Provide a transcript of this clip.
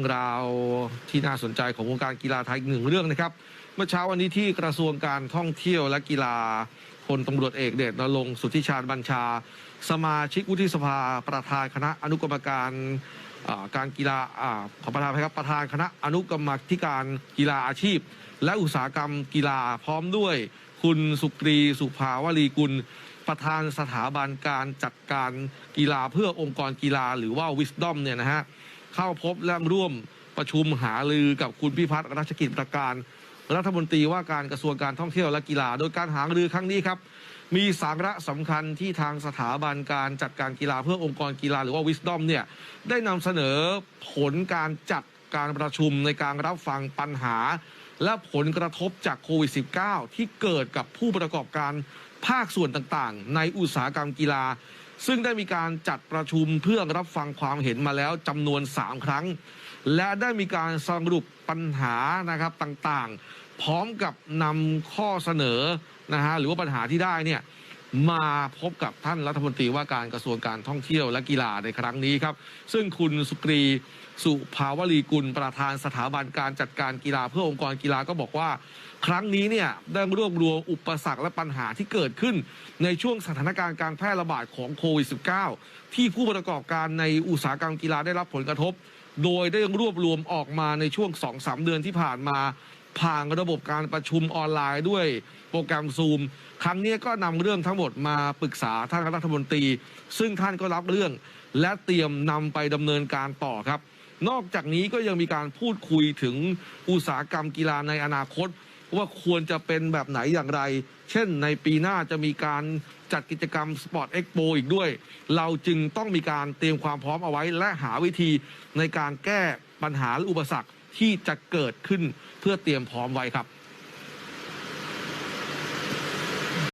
รื่องราวที่น่าสนใจของวงการกีฬาไทยอีกหนึ่งเรื่องนะครับ เมื่อเช้าวันนี้ที่กระทรวงการท่องเที่ยวและกีฬาพลตำรวจเอกเดชนรงค์สุทธิชาญบัญชา สมาชิกวุฒิสภาประธานคณะอนุกรรมการการกีฬาอขอประธานครับประธานคณะอนุกรรมธิการกีฬาอาชีพ และอุตสาหกรรมกีฬาพร้อมด้วย คุณสุกรีสุภาวลีกุล ประธานสถาบันการจัดการกีฬาเพื่อองค์กรกีฬาหรือว่า Wisdom เนี่ยนะฮะ เข้าพบและร่วมประชุมหารือกับคุณพิพัฒน์รัชกิจประการ รัฐมนตรีว่าการกระทรวงการท่องเที่ยวและกีฬา โดยการหารือครั้งนี้ครับ มีสาระสำคัญที่ทางสถาบันการจัดการกีฬาเพื่อองค์กรกีฬาหรือว่า Wisdom เนี่ยได้นำเสนอผลการจัดการประชุมในการรับฟังปัญหา และผลกระทบจากโควิด -19 ที่เกิดกับผู้ประกอบการภาคส่วนต่างๆ ในอุตสาหกรรมกีฬา ซึ่งได้มีการจัดประชุมเพื่อรับฟังความเห็นมาแล้วจำนวน 3 ครั้ง และได้มีการสรุปปัญหานะครับต่างๆ พร้อมกับนำข้อเสนอนะฮะหรือว่าปัญหาที่ได้เนี่ย มาพบกับท่านรัฐมนตรีว่าการกระทรวงการท่องเที่ยวและกีฬาในครั้งนี้ครับ ซึ่งคุณสุกรีสุภาวลีกุลประธานสถาบันการจัดการกีฬาเพื่อองค์กรกีฬาก็บอกว่า ครั้งนี้เนี่ยได้รวบรวมอุปสรรคและปัญหาที่เกิดขึ้น ในช่วงสถานการณ์การแพร่ระบาดของโควิด -19 ที่ผู้ประกอบการในอุตสาหกรรมกีฬาได้รับผลกระทบ โดยได้รวบรวมออกมาในช่วง 2-3 เดือนที่ผ่านมา ผ่านระบบการประชุมออนไลน์ด้วยโปรแกรมซูม ครั้งนี้ก็นำเรื่องทั้งหมดมาปรึกษาท่านรัฐมนตรี ซึ่งท่านก็รับเรื่องและเตรียมนำไปดำเนินการต่อครับ นอกจากนี้ก็ยังมีการพูดคุยถึงอุตสาหกรรมกีฬาในอนาคต ว่าควรจะเป็นแบบไหนอย่างไร เช่นในปีหน้าจะมีการจัดกิจกรรมสปอร์ตเอ็กโปอีกด้วย เราจึงต้องมีการเตรียมความพร้อมเอาไว้ และหาวิธีในการแก้ปัญหาอุปสรรค ที่จะเกิดขึ้นเพื่อเตรียมพร้อมไว้ครับ